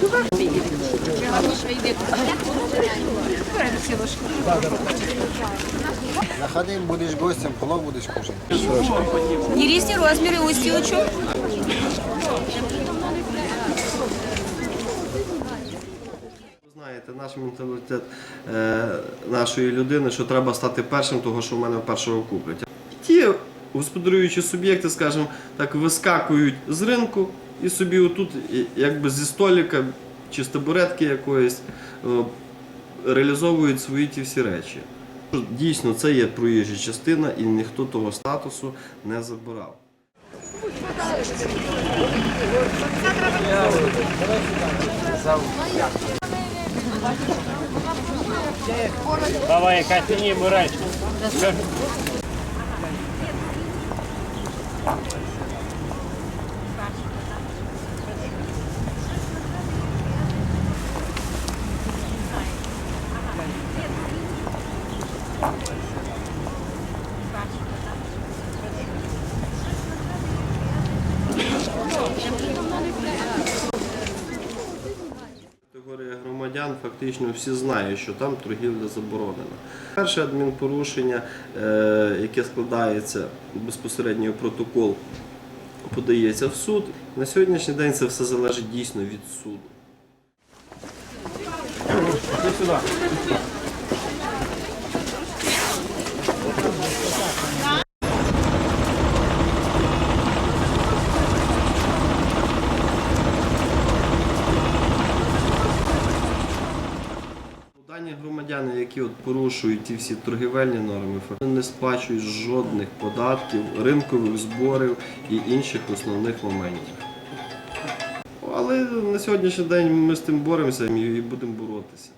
Super. Заходи, будеш гостем, плов будеш кушати. І різні розміри устілочок. Ви знаєте, наш менталітет е, нашої людини, що треба стати першим, того що в мене першого куплять. Ті господарюючі суб'єкти, скажімо так, вискакують з ринку і собі отут, і- якби зі століка чи з табуретки якоїсь, е, реалізовують свої ті всі речі. Дійсно, це є проїжджа частина, і ніхто того статусу не забирав. Давай, Катіні, бурай. Категорія громадян фактично всі знають, що там торгівля заборонена. Перше адмінпорушення, е, яке складається безпосередньо протокол, подається в суд. На сьогоднішній день це все залежить дійсно від суду. Громадяни, які от порушують ті всі торгівельні норми, не сплачують жодних податків, ринкових зборів і інших основних моментів. Але на сьогоднішній день ми з тим боремося і будемо боротися.